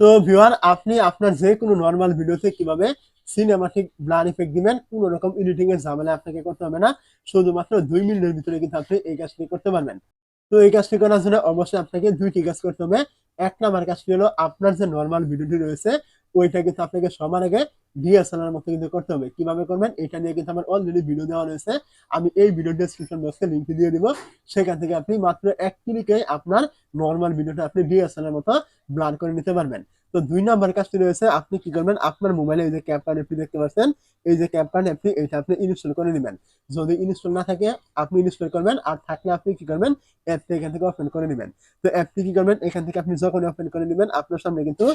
তো ভিউয়ার আপনি আপনার যে কোনো নর্মাল ভিডিওতে কীভাবে সিনেমাটিক ব্লার ইফেক্ট দিবেন কোনো রকম এডিটিং এর ঝামেলা আপনাকে করতে হবে না। শুধুমাত্র দুই মিনিটের ভিতরে কিন্তু আপনি এই কাজটি করতে পারবেন। তো এই কাজটি করার জন্য অবশ্যই আপনাকে দুইটি কাজ করতে হবে। এক নাম্বার কাজটি হলো আপনার যে নর্মাল ভিডিওটি রয়েছে ওইটা কিন্তু আপনাকে সবার আগে ডিএসএলআর মতো কিন্তু করতে হবে। কীভাবে করবেন? এটা নিয়ে কিন্তু আমার অলরেডি ভিডিও দেওয়া রয়েছে। আমি এই ভিডিও ডেসক্রিপশন বক্সে লিঙ্ক দিয়ে দিব। সেখান থেকে আপনি মাত্র এক ক্লিকে আপনার নর্মাল ভিডিওটা আপনি ডিএসএলআর মতো ব্লার করে নিতে পারবেন। তো দুই নাম্বার কাজটি রয়েছে, আপনি কি করবেন? আপনার মোবাইলে এই যে ক্যাপকার্ড অ্যাপটি দেখতে পাচ্ছেন, এই যে ক্যাপকার্ড অ্যাপটি এটা আপনি ইনস্টল করে নেবেন। যদি ইনস্টল না থাকে, আপনি ইনস্টল করবেন। আর থাকলে আপনি কি করবেন? অ্যাপটি এখান থেকে ওপেন করে নেবেন। তো অ্যাপটি কি করবেন? এখান থেকে আপনি যখন ওপেন করে নেবেন, আপনার সামনে কিন্তু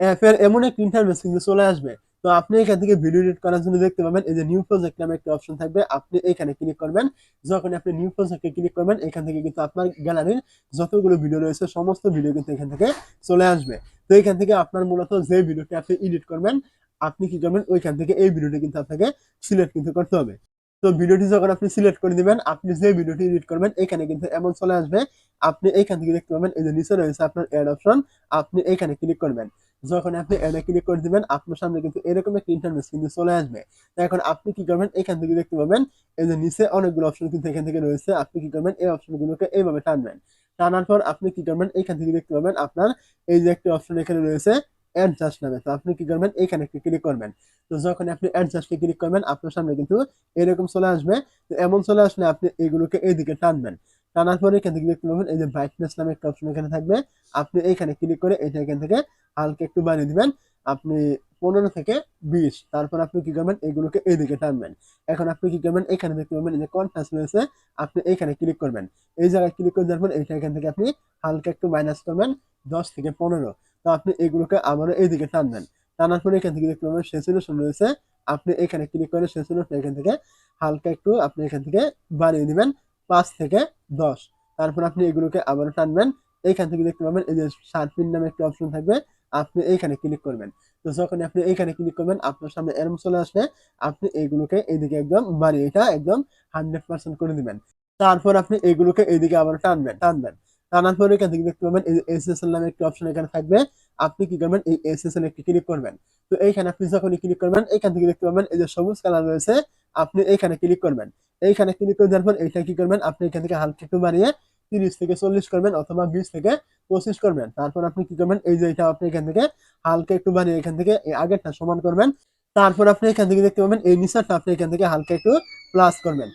অ্যাপের এমন একটা ইন্টারফেস কিন্তু চলে আসবে। তো আপনি এখান থেকে ভিডিও এডিট করার জন্য দেখতে পাবেন, এই যে নিউ প্রজেক্ট নামে একটা অপশন থাকবে। আপনি এখানে ক্লিক করবেন। যখন আপনি নিউ প্রজেক্টে ক্লিক করবেন, এখান থেকে কিন্তু আপনার গ্যালারির যতগুলো ভিডিও রয়েছে, সমস্ত ভিডিও কিন্তু এখান থেকে চলে আসবে। তো এখান থেকে আপনার মূলত যে ভিডিওটি আপনি এডিট করবেন, আপনি কি করবেন, ওইখান থেকে এই ভিডিওটি কিন্তু আপনাকে সিলেক্ট কিন্তু করতে হবে। তো ভিডিওটি যখন আপনি সিলেক্ট করে দিবেন আপনি যে ভিডিওটি এডিট করবেন, এখানে কিন্তু এমন চলে আসবে। আপনি এখান থেকে দেখতে পাবেন, এই যে নিচে রয়েছে আপনার অ্যাড অপশন আপনি এখানে ক্লিক করবেন। যখন আপনি অ্যাডে ক্লিক করে দিবেন, আপনার সামনে কিন্তু এরকম একটা ইন্টারফেস কিন্তু চলে আসবে। এখন আপনি কি করবেন, এখান থেকে দেখতে পাবেন, এই যে নিচে অনেকগুলো অপশন কিন্তু এখান থেকে রয়েছে। আপনি কি করবেন, এই অপশনগুলোকে এইভাবে টানবেন। টানার পর আপনি কি করবেন, এখান থেকে দেখতে পাবেন আপনার, এই যে একটা অপশন এখানে রয়েছে অ্যাডজাস্ট নামে। তো আপনি কি করবেন? এখানে একটু ক্লিক করবেন। তো যখন আপনি অ্যাডজাস্টে ক্লিক করবেন, আপনার সামনে কিন্তু এরকম চলে আসবে। তো এমন চলে আসলে আপনি এইগুলোকে এইদিকে টানবেন। টানার পরে এখান থেকে দেখতে পাবেন, এই যে ব্রাইটনেস নামে একটা অপশন এখানে থাকবে। আপনি এখানে ক্লিক করে এটা এখান থেকে হালকা একটু বানিয়ে দিবেন। আপনি পনেরো থেকে বিশ, তারপর আপনি কি করবেন? এগুলোকে এইদিকে টানবেন। এখন আপনি কি করবেন? এখানে দেখতে পাবেন যে কনফারেন্স রয়েছে, আপনি এখানে ক্লিক করবেন। এই জায়গায় ক্লিক করে দেওয়ার পর এইটা এখান থেকে আপনি হালকা একটু মাইনাস করবেন, দশ থেকে পনেরো। তো আপনি এগুলোকে আবারও এইদিকে টানবেন টানার পরে এখান থেকে দেখতে পাবেন সেচুলেশন রয়েছে। আপনি এখানে ক্লিক করে সেচুলেশন এখান থেকে হালকা একটু আপনি এখান থেকে বাড়িয়ে দিবেন পাঁচ থেকে দশ। তারপর আপনি এগুলোকে আবারও টানবেন। এইখান থেকে দেখতে পাবেন এই যে শার্পিন নামে একটা অপশন থাকবে, আপনি এইখানে ক্লিক করবেন। তো যখন আপনি এইখানে ক্লিক করবেন, আপনার সামনে এরম চলে আসবে আপনি এইগুলোকে এইদিকে একদম বাড়িয়ে এটা একদম হান্ড্রেড পার্সেন্ট করে দিবেন। তারপর আপনি এইগুলোকে এইদিকে আবার টানবেন টানবেন। টানার পরে এখান থেকে দেখতে পাবেন এই এসএসএল নামে একটা অপশন এখানে থাকবে। আপনি কি করবেন? এই এসএসএল একটি ক্লিক করবেন। তো এইখানে আপনি যখনই ক্লিক করবেন এখান থেকে দেখতে পাবেন, এই যে সবুজ কালার রয়েছে, আপনি এইখানে ক্লিক করবেন। এইখানে ক্লিক করে দেওয়ার পর এইটা কি করবেন? আপনি এখান থেকে হালকা একটু বাড়িয়ে তিরিশ থেকে চল্লিশ করবেন অথবা বিশ থেকে পঁচিশ করবেন। তারপর আপনি কি করবেন? এই যে এটা আপনি এখান থেকে হালকা একটু বাড়িয়ে এখান থেকে আগেরটা সমান করবেন। তারপর আপনি এখান থেকে দেখতে পাবেন, এই নিচেরটা আপনি এখান থেকে হালকা একটু প্লাস করবেন।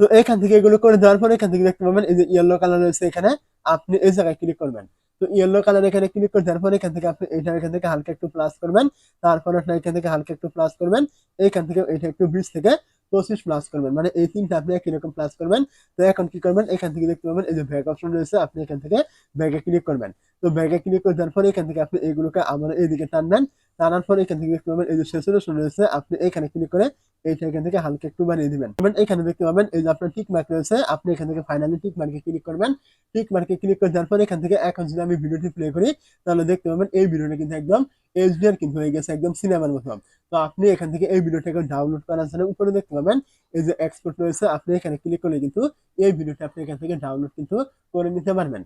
তো এখান থেকে এগুলো করে দেওয়ার পর এখান থেকে দেখতে পাবেন, এই যে ইয়েলো কালার রয়েছে এখানে, আপনি এই জায়গায় ক্লিক করবেন। তো ইয়েলো কালার এখানে ক্লিক করে দেওয়ার পর এখান থেকে আপনি এটা এখান থেকে হালকা একটু প্লাস করবেন, তারপর আপনি এখান থেকে হালকা একটু প্লাস করবেন এইখান থেকে এটা একটু বিশ থেকে পঁচিশ প্লাস করবেন মানে এই তিনটা আপনি একই রকম প্লাস করবেন। তো এখন কি করবেন, এখান থেকে দেখতে পাবেন, এই যে ব্যাগ অপশন রয়েছে, আপনি এখান থেকে ব্যাগে ক্লিক করবেন। তো ব্যাগে ক্লিক করে দেওয়ার পরে এখান থেকে আপনি এইগুলোকে আবার এইদিকে টানবেন টানার পরে এখান থেকে দেখতে পাবেন, এই যে সেচুরেশন রয়েছে আপনি এখানে ক্লিক করে এইটা এখান থেকে হালকা একটু বাড়িয়ে দিবেন। এখানে দেখতে পাবেন, এই যে আপনার টিক মার্ক রয়েছে, আপনি এখান থেকে ফাইনালি টিক মার্কে ক্লিক করবেন। টিক মার্কে ক্লিক করে দেওয়ার পরে এখান থেকে এখন যদি আমি ভিডিওটি প্লে করি, তাহলে দেখতে পাবেন এই ভিডিওটা কিন্তু একদম এইচডিআর কিন্তু হয়ে গেছে, একদম সিনেমার মতো। তো আপনি এখান থেকে এই ভিডিওটাকে ডাউনলোড করার জন্য উপরে দেখতে পাবেন, এই যে এক্সপোর্ট রয়েছে, আপনি এখানে ক্লিক করলে কিন্তু এই ভিডিওটা আপনি এখান থেকে ডাউনলোড কিন্তু করে নিতে পারবেন।